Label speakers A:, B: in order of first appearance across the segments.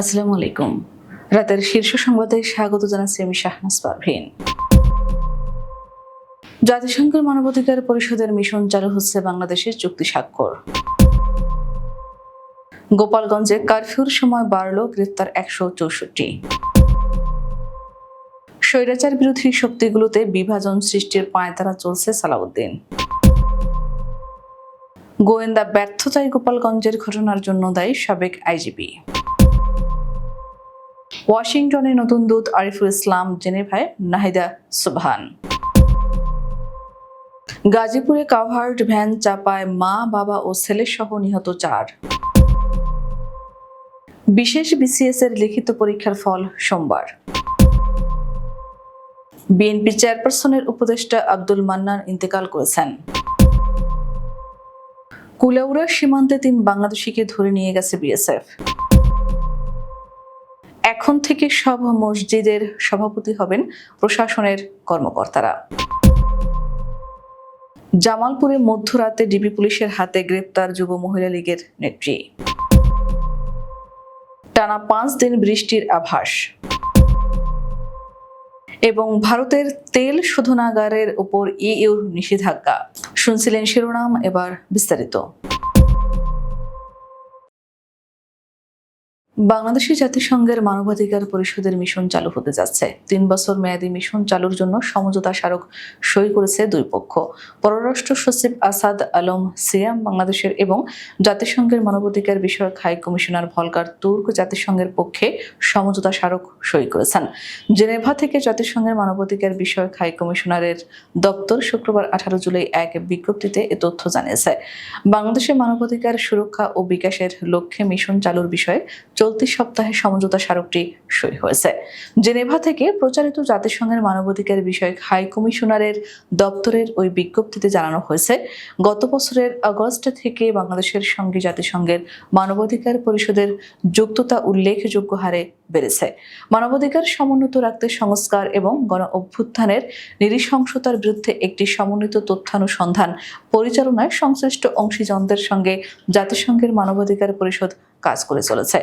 A: আসসালামু আলাইকুম। রাতের শীর্ষ সংবাদে স্বাগত জানাচ্ছি আমি শাহনাজ পারভিন। জাতিসংঘের মানবাধিকার পরিষদের মিশন চালু হচ্ছে বাংলাদেশের চুক্তি স্বাক্ষর। গোপালগঞ্জে কারফিউর সময় বাড়ল গ্রেফতার একশো চৌষট্টি। স্বৈরাচার বিরোধী শক্তিগুলোতে বিভাজন সৃষ্টির পায়তারা চলছে সালাউদ্দিন। গোয়েন্দা ব্যর্থতায় গোপালগঞ্জের ঘটনার জন্য দায়ী সাবেক আইজিপি। ওয়াশিংটনে নতুন দূত আরিফুল ইসলাম, জেনেভায় নাহিদা সুবহান। গাজীপুরে কাভার্ড ভ্যান চাপায় মা, বাবা ও ছেলে সহ নিহত চার। বিশেষ বিসিএস এর লিখিত পরীক্ষার ফল সোমবার। বিএনপি চেয়ারপারসনের উপদেষ্টা আব্দুল মান্নান ইন্তেকাল করেছেন। কুলাউড়া সীমান্তে তিন বাংলাদেশিকে ধরে নিয়ে গেছে বিএসএফ। এখন থেকে সব মসজিদের সভাপতি হবেন প্রশাসনের কর্মকর্তারা। জামালপুরে মধ্যরাতে ডিবি পুলিশের হাতে গ্রেপ্তার যুব মহিলা লীগের নেত্রী। টানা পাঁচ দিন বৃষ্টির আভাস। এবং ভারতের তেল শোধনাগারের উপর ইউর নিষেধাজ্ঞা। শুনছিলেন শিরোনাম, এবার বিস্তারিত। বাংলাদেশি জাতিসংঘের মানবাধিকার পরিষদের মিশন চালু হতে যাচ্ছে। তিন বছর মেয়াদী মিশন চালুর জন্য সমঝোতা স্মারক সই করেছে দুই পক্ষ। পররাষ্ট্র সচিব আসাদ আলম সিয়াম বাংলাদেশের এবং জাতিসংঘের মানবাধিকার বিষয়ক হাই কমিশনার ভলকার তুর্ক জাতিসংঘের পক্ষে সমঝোতা স্মারক সই করেছেন। জেনেভা থেকে জাতিসংঘের মানবাধিকার বিষয়ক হাই কমিশনারের দপ্তর শুক্রবার আঠারো জুলাই এক বিজ্ঞপ্তিতে এ তথ্য জানিয়েছে। বাংলাদেশের মানবাধিকার সুরক্ষা ও বিকাশের লক্ষ্যে মিশন চালুর বিষয়ে চলতি সপ্তাহে সমঝোতা স্মারকটি সই হয়েছে। জেনেভা থেকে প্রচারিত জাতিসংঘের মানবাধিকার বিষয়ক হাই কমিশনারের দপ্তরের ওই বিজ্ঞপ্তিতে জানানো হয়েছে, গত বছরের আগস্ট থেকে বাংলাদেশের সঙ্গে জাতিসংঘের মানবাধিকার পরিষদের যুক্ততা উল্লেখযোগ্য হারে বেড়েছে। মানবাধিকার সমুন্নত রাখতে সংস্কার এবং গণ অভ্যুত্থানের নিরীশংসতার বিরুদ্ধে একটি সমন্বিত তথ্যানুসন্ধান পরিচালনায় সংশ্লিষ্ট অংশীজনদের সঙ্গে জাতিসংঘের মানবাধিকার পরিষদ কাজ করে চলেছে।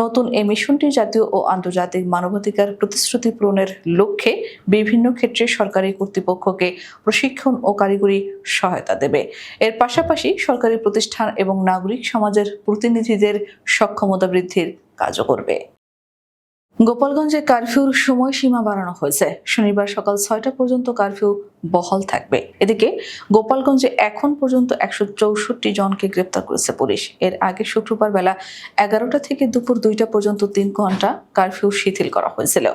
A: নতুন এই মিশনটি জাতীয় ও আন্তর্জাতিক মানবাধিকার প্রতিশ্রুতি পূরণের লক্ষ্যে বিভিন্ন ক্ষেত্রে সরকারি কর্তৃপক্ষকে প্রশিক্ষণ ও কারিগরি সহায়তা দেবে। এর পাশাপাশি সরকারি প্রতিষ্ঠান এবং নাগরিক সমাজের প্রতিনিধিদের সক্ষমতা বৃদ্ধির কাজও করবে। গোপালগঞ্জে কারফিউর সময়সীমা বাড়ানো হয়েছে। শনিবার সকাল ছয়টা পর্যন্ত কারফিউ বহাল থাকবে। এদিকে গোপালগঞ্জে এখন পর্যন্ত একশো চৌষট্টি জনকে গ্রেপ্তার করেছে পুলিশ। এর আগে শুক্রবার বেলা এগারোটা থেকে দুপুর দুইটা পর্যন্ত তিন ঘণ্টা কারফিউ শিথিল করা হয়েছিল।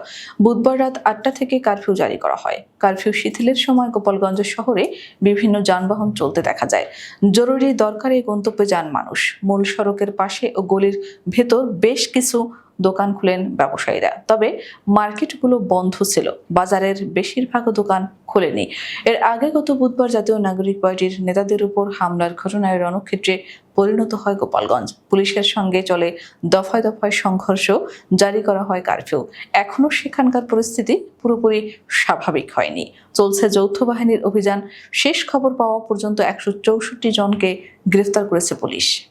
A: বুধবার রাত আটটা থেকে কারফিউ জারি করা হয়। কারফিউ শিথিলের সময় গোপালগঞ্জ শহরে বিভিন্ন যানবাহন চলতে দেখা যায়। জরুরি দরকারি গন্তব্যে যান মানুষ। মূল সড়কের পাশে ও গলির ভেতর বেশ কিছু দোকান খুলেন ব্যবসায়ীরা। তবে মার্কেটগুলো বন্ধ ছিল। বাজারের বেশিরভাগ দোকান খোলেনি। এর আগে গত বুধবার জাতীয় নাগরিক পার্টির নেতাদের উপর হামলার ঘটনায় রণক্ষেত্রে পরিণত হয় গোপালগঞ্জ। পুলিশের সঙ্গে চলে দফায় দফায় সংঘর্ষ জারি করা হয় কারফিউ। এখনও সেখানকার পরিস্থিতি পুরোপুরি স্বাভাবিক হয়নি। চলছে যৌথ বাহিনীর অভিযান। শেষ খবর পাওয়া পর্যন্ত একশো চৌষট্টি জনকে গ্রেফতার করেছে পুলিশ।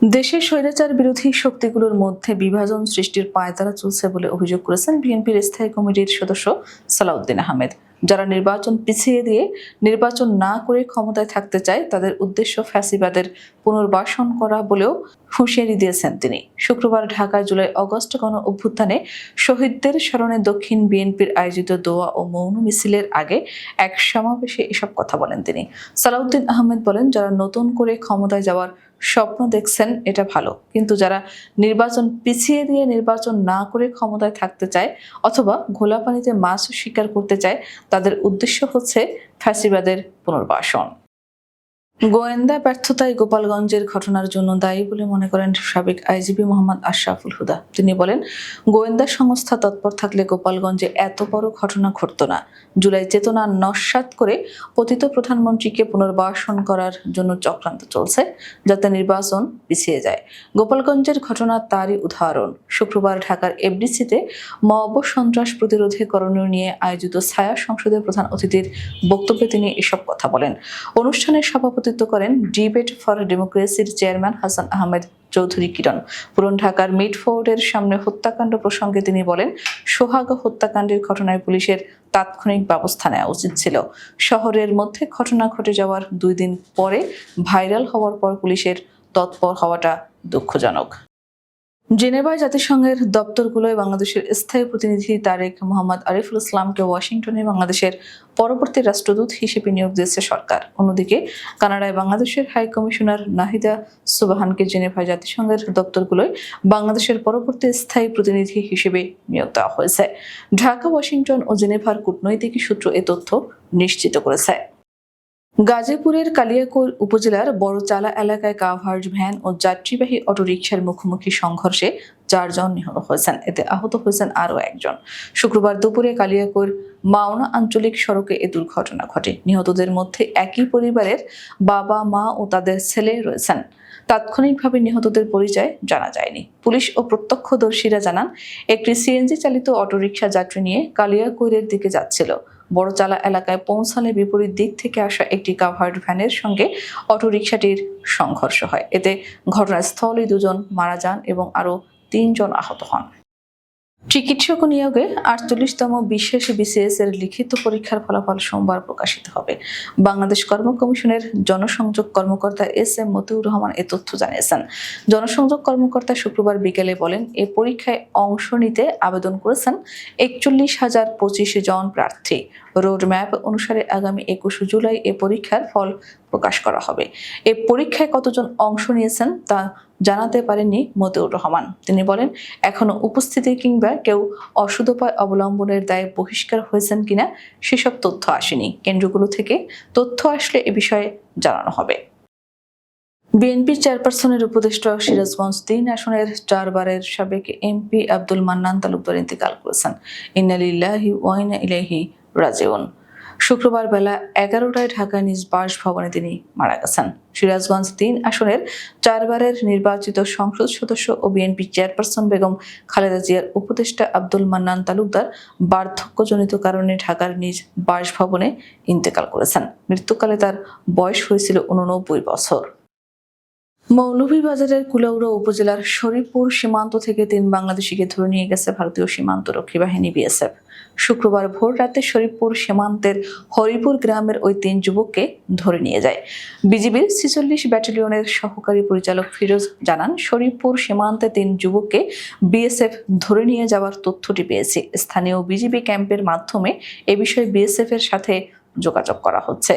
A: দেশের স্বৈরাচার বিরোধী শক্তিগুলোর মধ্যে বিভাজন সৃষ্টির পায়তারা চলছে বলে অভিযোগ করেছেন বিএনপির স্থায়ী কমিটির সদস্য সালাউদ্দিন আহমেদ। যারা নির্বাচন পিছিয়ে দিয়ে নির্বাচন না করে ক্ষমতায় থাকতে চায়, তাদের উদ্দেশ্য ফ্যাসিবাদের পুনর্বাসন করা বলেও হুঁশিয়ারি দিয়েছেন তিনি। শুক্রবার ঢাকায় জুলাই অগস্ট গণ অভ্যুত্থানে শহীদদের স্মরণে দক্ষিণ বিএনপির আয়োজিত দোয়া ও মৌন মিছিলের আগে এক সমাবেশে এসব কথা বলেন তিনি। সালাউদ্দিন আহমেদ বলেন, যারা নতুন করে ক্ষমতায় যাওয়ার স্বপ্ন দেখছেন, এটা ভালো। কিন্তু যারা নির্বাচন পিছিয়ে দিয়ে নির্বাচন না করে ক্ষমতায় থাকতে চায় অথবা ঘোলা পানিতে মাছ শিকার করতে চায় তাদের উদ্দেশ্য হচ্ছে ফ্যাসিবাদের পুনর্বাসন। গোয়েন্দা ব্যর্থতায় গোপালগঞ্জের ঘটনার জন্য দায়ী বলে মনে করেন সাবেক আইজিপি মোহাম্মদ আশরাফুল হুদা। তিনি বলেন, গোয়েন্দা সংস্থা তৎপর থাকলে গোপালগঞ্জে এত বড় ঘটনা ঘটত না। জুলাই চেতনা নস্বাত করে পতিত প্রধানমন্ত্রীকে পুনর্বাসন করার জন্য চক্রান্ত চলছে, যাতে নির্বাচন পিছিয়ে যায়। গোপালগঞ্জের ঘটনা তারই উদাহরণ। শুক্রবার ঢাকার এফডিসিতে মব সন্ত্রাস প্রতিরোধে করণীয় নিয়ে আয়োজিত ছায়া সংসদের প্রধান অতিথির বক্তব্যে তিনি এসব কথা বলেন। অনুষ্ঠানের সভাপতি সভাপতিত্ব করেন ডিবেট ফর ডেমোক্রেসির চেয়ারম্যান হাসান আহমেদ চৌধুরী কিরণ। পুরন ঢাকার মিডফোর্ডের সামনে হত্যাকাণ্ড প্রসঙ্গে তিনি বলেন, সোহাগ হত্যাকাণ্ডের ঘটনায় পুলিশের তাৎক্ষণিক ব্যবস্থা নেওয়া উচিত ছিল। শহরের মধ্যে ঘটনা ঘটে যাওয়ার দুই দিন পরে ভাইরাল হওয়ার পর পুলিশের তৎপর হওয়াটা দুঃখজনক। জেনেভায় জাতিসংঘের দপ্তরগুলোয় বাংলাদেশের স্থায়ী প্রতিনিধি তারেক মোহাম্মদ আরিফুল ইসলামকে ওয়াশিংটনে বাংলাদেশের পরবর্তী রাষ্ট্রদূত হিসেবে নিয়োগ দিয়েছে সরকার। অন্যদিকে, কানাডায় বাংলাদেশের হাই কমিশনার নাহিদা সুবাহানকে জেনেভায় জাতিসংঘের দপ্তরগুলোয় বাংলাদেশের পরবর্তী স্থায়ী প্রতিনিধি হিসেবে নিয়োগ দেওয়া হয়েছে। ঢাকা, ওয়াশিংটন ও জেনেভার কূটনৈতিক সূত্র এ তথ্য নিশ্চিত করেছে। গাজীপুরের কালিয়াকৈর উপজেলার বড়চালা এলাকায় কাভার্ড ভ্যান ও যাত্রীবাহী অটোরিকশার মুখোমুখি সংঘর্ষে চারজন নিহত হয়েছেন। এতে আহত হয়েছেন আরও একজন। শুক্রবার দুপুরে কালিয়াকৈর মাওনা আঞ্চলিক সড়কে এ দুর্ঘটনা ঘটে। নিহতদের মধ্যে একই পরিবারের বাবা, মা ও তাদের ছেলে রয়েছেন। তাৎক্ষণিকভাবে নিহতদের পরিচয় জানা যায়নি। পুলিশ ও প্রত্যক্ষদর্শীরা জানান, একটি সিএনজি চালিত অটোরিকশা যাত্রী নিয়ে কালিয়াকৈরের দিকে যাচ্ছিল। বড়চালা এলাকায় পৌঁছালে বিপরীত দিক থেকে আসা একটি কাভার্ড ভ্যানের সঙ্গে অটোরিকশাটির সংঘর্ষ হয়। এতে ঘটনাস্থলেই দুজন মারা যান এবং আরও তিনজন আহত হন। চিকিৎসক নিয়োগে আটচল্লিশতম বিশেষ বিসিএস এর লিখিত পরীক্ষার ফলাফল সোমবার প্রকাশিত হবে। বাংলাদেশ কর্ম কমিশনের জনসংযোগ কর্মকর্তা এস এম মতিউর রহমান এ তথ্য জানিয়েছেন। জনসংযোগ কর্মকর্তা শুক্রবার বিকেলে বলেন, এ পরীক্ষায় অংশ নিতে আবেদন করেছেন একচল্লিশ হাজার পঁচিশ জন প্রার্থী। রোড ম্যাপ অনুসারে আগামী একুশে জুলাই এ পরীক্ষার ফল প্রকাশ করা হবে। এ পরীক্ষায় কতজন অংশ নিয়েছেন তা জানাতে পারেননি মতিউর রহমান। তিনি বলেন, এখনও উপস্থিতি কিংবা কেউ অসুদোপায় অবলম্বনের দায়ে বহিষ্কার হয়েছেন কিনা সেসব তথ্য আসেনি। কেন্দ্রগুলো থেকে তথ্য আসলে এ বিষয়ে জানানো হবে। বিএনপির চেয়ারপারসনের উপদেষ্টা সিরাজগঞ্জ তিন আসনের চারবারের সাবেক এমপি আব্দুল মান্নান তালুকদার ইন্তেকাল করেছেন। ইন্নালিল্লাহি ওয়াইনা ইলাইহি রাজিউন। শুক্রবার বেলা এগারোটায় ঢাকা নিজ বাসভবনে তিনি মারা গেছেন। সিরাজগঞ্জ তিন আসনের চারবারের নির্বাচিত সংসদ সদস্য ও বিএনপি চেয়ারপারসন বেগম খালেদা জিয়ার উপদেষ্টা আব্দুল মান্নান তালুকদার বার্ধক্যজনিত কারণে ঢাকার নিজ বাসভবনে ইন্তেকাল করেছেন। মৃত্যুকালে তার বয়স হয়েছিল উননব্বই বছর। মৌলভীবাজারের কুলাউড়া উপজেলার শরীফপুর সীমান্ত থেকে তিন বাংলাদেশিকে ধরে নিয়ে গেছে ভারতীয় সীমান্ত রক্ষী বাহিনী বিএসএফ। শুক্রবার ভোর রাতে শরীফপুর সীমান্তের হরিপুর গ্রামের ওই তিন যুবককে ধরে নিয়ে যায়। বিজিবির ছিচল্লিশ ব্যাটালিয়নের সহকারী পরিচালক ফিরোজ জানান, শরীফপুর সীমান্তে তিন যুবককে বিএসএফ ধরে নিয়ে যাওয়ার তথ্যটি পেয়েছে। স্থানীয় বিজিবি ক্যাম্পের মাধ্যমে এ বিষয়ে বিএসএফ এর সাথে যোগাযোগ করা হচ্ছে।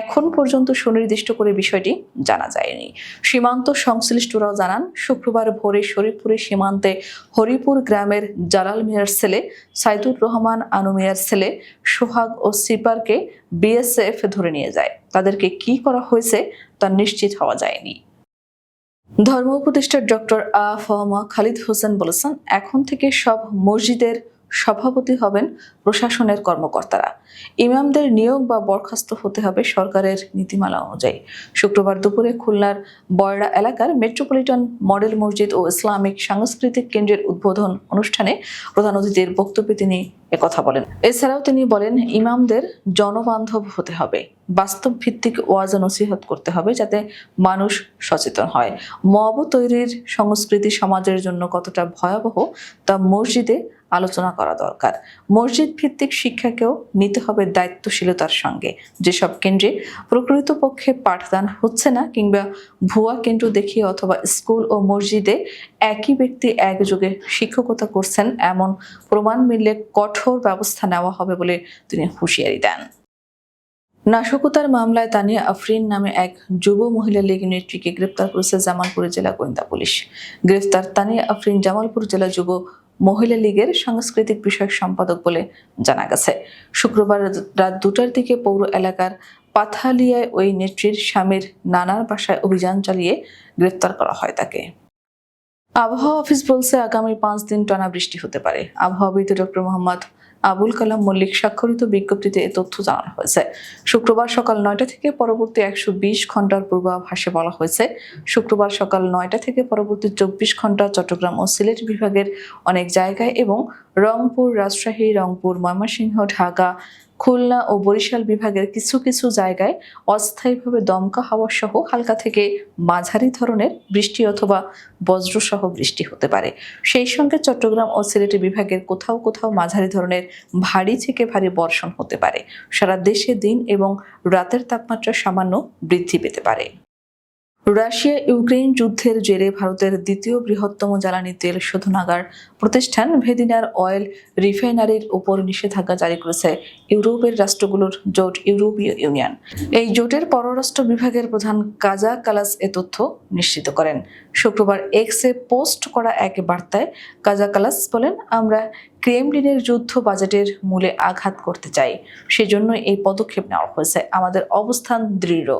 A: এখন পর্যন্ত সুনির্দিষ্ট করে বিষয়টি জানা যায়নি। সীমান্ত সংশ্লিষ্টরাও জানান, শুক্রবার ভোরে শরীফপুরের সীমান্তে হরিপুর গ্রামের জালাল মিয়ার ছেলে সাইদুর রহমান আনু মিয়ার ছেলে সোহাগ ও সিপারকে বিএসএফ ধরে নিয়ে যায়। তাদেরকে কি করা হয়েছে তা নিশ্চিত হওয়া যায়নি। ধর্ম উপদেষ্টা ডক্টর আ ফহমা খালিদ হোসেন বলেছেন, এখন থেকে সব মসজিদের সভাপতি হবেন প্রশাসনের কর্মকর্তারা। ইমামদের নিয়োগ বা বরখাস্ত হতে হবে সরকারের নীতিমালা অনুযায়ী। শুক্রবার দুপুরে খুলনার বয়রা এলাকার মেট্রোপলিটন মডেল মসজিদ ও ইসলামিক সাংস্কৃতিক কেন্দ্রের উদ্বোধন অনুষ্ঠানে প্রধান অতিথির বক্তব্যে তিনি একথা বলেন। এছাড়াও তিনি বলেন, ইমামদের জনবান্ধব হতে হবে। বাস্তব ভিত্তিক ওয়াজ নসিহত করতে হবে যাতে মানুষ সচেতন হয়। মব তৈরির সংস্কৃতি সমাজের জন্য কতটা ভয়াবহ তা মসজিদে আলোচনা করা দরকার। মসজিদ ভিত্তিক শিক্ষাকেও নিতে হবে দায়িত্বশীলতার সঙ্গে। যেসব কেন্দ্রে প্রকৃতপক্ষে পাঠদান হচ্ছে না কিংবা ভুয়া কেন্দ্র দেখিয়ে অথবা স্কুল ও মসজিদে একই ব্যক্তি একযোগে শিক্ষকতা করছেন, এমন প্রমাণ মিললে কঠোর ব্যবস্থা নেওয়া হবে বলে তিনি হুঁশিয়ারি দেন। নাশকতার মামলায় তানিয়া আফরিন নামে এক যুব মহিলা লীগ নেত্রীকে গ্রেপ্তার করেছে জামালপুর জেলা গোয়েন্দা পুলিশ। গ্রেফতার তানিয়া আফরিন জামালপুর জেলা যুব মহিলা লীগের সাংস্কৃতিক বিষয়ক সম্পাদক বলে জানা গেছে। শুক্রবার রাত দুটার দিকে পৌর এলাকার পাথালিয়ায় ওই নেত্রীর স্বামীর নানার বাসায় অভিযান চালিয়ে গ্রেপ্তার করা হয় তাকে। আবহাওয়া অফিস বলছে, আগামী পাঁচ দিন টানা বৃষ্টি হতে পারে। আবহাওয়াবিদ ডক্টর মোহাম্মদ আবুল কালাম মল্লিক স্বাক্ষরিত বিজ্ঞপ্তিতে এ তথ্য জানানো হয়েছে। শুক্রবার সকাল নয়টা থেকে পরবর্তী একশো বিশ ঘণ্টার পূর্বাভাসে বলা হয়েছে। শুক্রবার সকাল নয়টা থেকে পরবর্তী চব্বিশ ঘণ্টা চট্টগ্রাম ও সিলেট বিভাগের অনেক জায়গায় এবং রংপুর, রাজশাহী, রংপুর, ময়মনসিংহ, ঢাকা খুলনা ও বরিশাল বিভাগের কিছু কিছু জায়গায় অস্থায়ীভাবে দমকা হাওয়া সহ হালকা থেকে মাঝারি ধরনের বৃষ্টি অথবা বজ্রসহ বৃষ্টি হতে পারে। সেই সঙ্গে চট্টগ্রাম ও সিলেটি বিভাগের কোথাও কোথাও মাঝারি ধরনের ভারী থেকে ভারী বর্ষণ হতে পারে। সারা দেশে দিন এবং রাতের তাপমাত্রা সামান্য বৃদ্ধি পেতে পারে। রাশিয়া ইউক্রেন যুদ্ধের জেরে ভারতের দ্বিতীয় বৃহত্তম জ্বালানি তেল শোধনাগার প্রতিষ্ঠান ভেদিনার অয়েল রিফাইনারির উপর নিষেধাজ্ঞা জারি করেছে ইউরোপের রাষ্ট্রগুলোর জোট ইউরোপীয় ইউনিয়ন। এই জোটের পররাষ্ট্র বিভাগের প্রধান কাজা কালাস এ তথ্য নিশ্চিত করেন। শুক্রবার এক্সে পোস্ট করা এক বার্তায় কাজা কালাস বলেন, আমরা ক্রেমলিনের যুদ্ধ বাজেটের মূলে আঘাত করতে চাই। সেজন্য এই পদক্ষেপ নেওয়া হয়েছে। আমাদের অবস্থান দৃঢ়।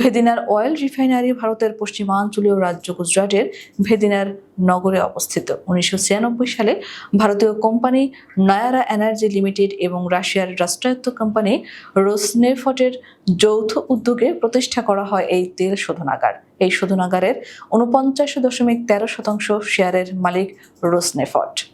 A: ভেদিনার অয়েল রিফাইনারি ভারতের পশ্চিমাঞ্চলীয় রাজ্য গুজরাটের ভেদিনার নগরে অবস্থিত। উনিশশো ছিয়ানব্বই সালে ভারতীয় কোম্পানি নয়ারা এনার্জি লিমিটেড এবং রাশিয়ার রাষ্ট্রায়ত্ত কোম্পানি রোসনেফটের যৌথ উদ্যোগে প্রতিষ্ঠা করা হয় এই তেল শোধনাগার। এই শোধনাগারের উনপঞ্চাশ দশমিক তেরো শতাংশ শেয়ারের মালিক রোসনেফট।